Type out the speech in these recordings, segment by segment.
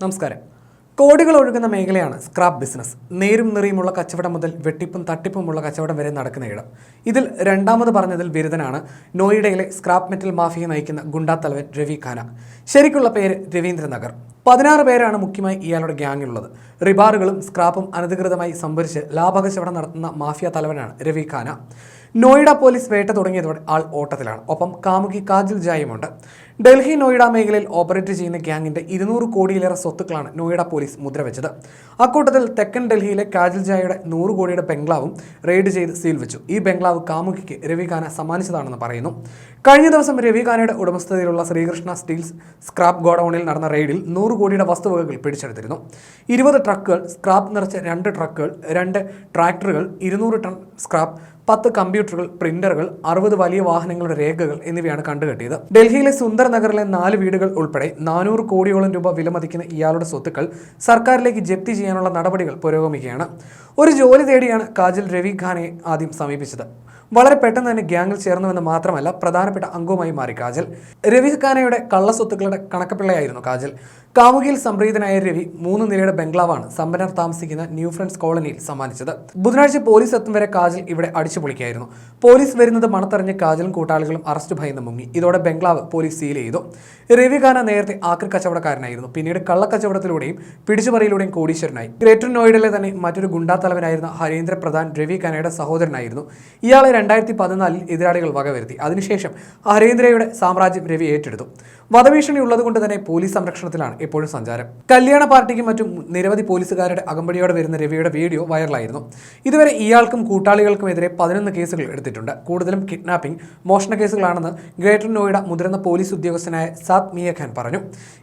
നമസ്കാരം. കോടികൾ ഒഴുകുന്ന മേഖലയാണ് സ്ക്രാപ്പ് ബിസിനസ് നേരും നിറയുമുള്ള കച്ചവടം മുതൽ വെട്ടിപ്പും തട്ടിപ്പുമുള്ള കച്ചവടം വരെ നടക്കുന്ന ഇടം. ഇതിൽ രണ്ടാമത് പറഞ്ഞതിൽ ബിരുദനാണ് നോയിഡയിലെ സ്ക്രാപ്പ് മെറ്റൽ മാഫിയ നയിക്കുന്ന ഗുണ്ടാ തലവൻ രവി ഖാന. ശരിക്കുള്ള പേര് രവീന്ദ്രനഗർ. പതിനാറ് പേരാണ് മുഖ്യമായി ഇയാളുടെ ഗ്യാങ്ങിലുള്ളത് റിബാറുകളും സ്ക്രാപ്പും അനധികൃതമായി സംഭരിച്ച് ലാഭകച്ചവടം നടത്തുന്ന മാഫിയ തലവനാണ് രവി ഖാന. നോയിഡ പോലീസ് വേട്ട തുടങ്ങിയതോടെ ആൾ ഓട്ടത്തിലാണ്. ഒപ്പം കാമുകി കാജിൽ ജായുമുണ്ട്. ഡൽഹി നോയിഡ മേഖലയിൽ ഓപ്പറേറ്റ് ചെയ്യുന്ന ഗ്യാങ്ങിന്റെ ഇരുന്നൂറ് കോടിയിലേറെ സ്വത്തുക്കളാണ് നോയിഡ പോലീസ് മുദ്രവെച്ചത്. അക്കൂട്ടത്തിൽ തെക്കൻ ഡൽഹിയിലെ കാജിൽ ജായയുടെ നൂറ് കോടിയുടെ ബംഗ്ലാവും റെയ്ഡ് ചെയ്ത് സീൽ വെച്ചു. ഈ ബംഗ്ലാവ് കാമുകിക്ക് രവികാന സമ്മാനിച്ചതാണെന്ന് പറയുന്നു. കഴിഞ്ഞ ദിവസം രവികാനയുടെ ഉടമസ്ഥതയിലുള്ള ശ്രീകൃഷ്ണ സ്റ്റീൽസ് സ്ക്രാപ്പ് ഗോഡൌണിൽ നടന്ന റെയ്ഡിൽ നൂറ് കോടിയുടെ വസ്തുവകകൾ പിടിച്ചെടുത്തിരുന്നു. ഇരുപത് ട്രക്കുകൾ സ്ക്രാപ്പ് നിറച്ച രണ്ട് ട്രക്കുകൾ രണ്ട് ട്രാക്ടറുകൾ ഇരുന്നൂറ് ടൺ സ്ക്രാപ്പ് പത്ത് കമ്പ്യൂട്ടറുകൾ പ്രിന്ററുകൾ അറുപത് വലിയ വാഹനങ്ങളുടെ രേഖകൾ എന്നിവയാണ് കണ്ടുകെട്ടിയത്. ഡൽഹിയിലെ സുന്ദർ നഗറിലെ നാല് വീടുകൾ ഉൾപ്പെടെ നാനൂറ് കോടിയോളം രൂപ വിലമതിക്കുന്ന ഇയാളുടെ സ്വത്തുക്കൾ സർക്കാരിലേക്ക് ജപ്തി ചെയ്യാനുള്ള നടപടികൾ പുരോഗമിക്കുകയാണ്. ഒരു ജോലി തേടിയാണ് കാജൽ രവി ഖാനെ ആദ്യം സമീപിച്ചത്. വളരെ പെട്ടെന്ന് തന്നെ ഗ്യാങ്ങിൽ ചേർന്നുവെന്ന് മാത്രമല്ല പ്രധാനപ്പെട്ട അംഗവുമായി മാറി കാജൽ. രവി ഖാനയുടെ കള്ളസ്വത്തുക്കളുടെ കണക്കപ്പിള്ളയായിരുന്നു കാജൽ. കാമുകിയിൽ സംപ്രീതനായ രവി മൂന്ന് നിലയുടെ ബംഗ്ലാവാണ് സമ്പന്നർ താമസിക്കുന്ന ന്യൂ ഫ്രണ്ട്സ് കോളനിയിൽ സമ്മാനിച്ചത്. ബുധനാഴ്ച പോലീസ് എത്തും വരെ കാജൽ ഇവിടെ അടിച്ചു പൊളിക്കായിരുന്നു. പോലീസ് വരുന്നത് മണത്തറിഞ്ഞ് കാജലും കൂട്ടാളികളും അറസ്റ്റ് ഭയന്ന് മുങ്ങി. ഇതോടെ ബംഗ്ലാവ് പോലീസ് സീൽ ചെയ്തു. രവി ഖാന നേരത്തെ ആക്രി കച്ചവടക്കാരനായിരുന്നു. പിന്നീട് കള്ളക്കച്ചവടത്തിലൂടെയും പിടിച്ചുപറിയിലൂടെയും കോടീശ്വരനായി. ഗ്രേറ്റർ നോയിഡയിലെ തന്നെ മറ്റൊരു ഗുണ്ടാ തലവനായിരുന്ന ഹരീന്ദ്ര പ്രധാൻ രവി ഖാനയുടെ സഹോദരനായിരുന്നു. ഇയാളെ രണ്ടായിരത്തി പതിനാലിൽ എതിരാളികൾ വകവരുത്തി. അതിനുശേഷം ഹരീന്ദ്രയുടെ സാമ്രാജ്യം രവി ഏറ്റെടുത്തു. വധഭീഷണി ഉള്ളതുകൊണ്ട് തന്നെ പോലീസ് സംരക്ഷണത്തിലാണ് എപ്പോഴും സഞ്ചാരം. കല്യാണ പാർട്ടിക്കും മറ്റും നിരവധി പോലീസുകാരുടെ അകമ്പടിയോടെ വരുന്ന രവിയുടെ വീഡിയോ വൈറലായിരുന്നു. ഇതുവരെ ഇയാൾക്കും കൂട്ടാളികൾക്കുമെതിരെ പതിനൊന്ന് കേസുകൾ എടുത്തിട്ടുണ്ട്. കൂടുതലും കിഡ്നാപ്പിംഗ് മോഷണ കേസുകളാണെന്ന് ഗ്രേറ്റർ നോയിഡ മുതിർന്ന പോലീസ് ഉദ്യോഗസ്ഥനായ സാത് മിയ ഖാൻ പറഞ്ഞു.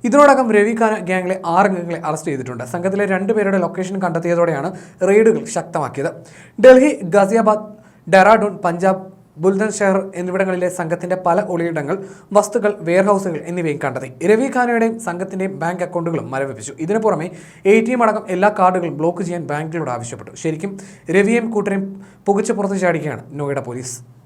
ഇതിനോടകം രവി ഖാൻ ഗ്യാങ്ങിലെ ആറ് അംഗങ്ങളെ അറസ്റ്റ് ചെയ്തിട്ടുണ്ട്. സംഘത്തിലെ രണ്ടുപേരുടെ ലൊക്കേഷൻ കണ്ടെത്തിയതോടെയാണ് റെയ്ഡുകൾ ശക്തമാക്കിയത്. ഡൽഹി ഗാസിയാബാദ് ഡെറാഡൂൺ പഞ്ചാബ് ബുൽദൻ ഷെഹർ എന്നിവിടങ്ങളിലെ സംഘത്തിന്റെ പല ഒളിയിടങ്ങൾ വസ്തുക്കൾ വെയർഹൌസുകൾ എന്നിവയും കണ്ടെത്തി. രവി ഖാനയുടെയും സംഘത്തിന്റെയും ബാങ്ക് അക്കൗണ്ടുകളും മരവിപ്പിച്ചു. ഇതിനു പുറമെ എ ടി എം അടക്കം എല്ലാ കാർഡുകളും ബ്ലോക്ക് ചെയ്യാൻ ബാങ്കുകളോട് ആവശ്യപ്പെട്ടു. ശരിക്കും രവിയെയും കൂട്ടരെയും പുകച്ചു പുറത്തു ചാടിക്കുകയാണ് നോയിഡ പോലീസ്.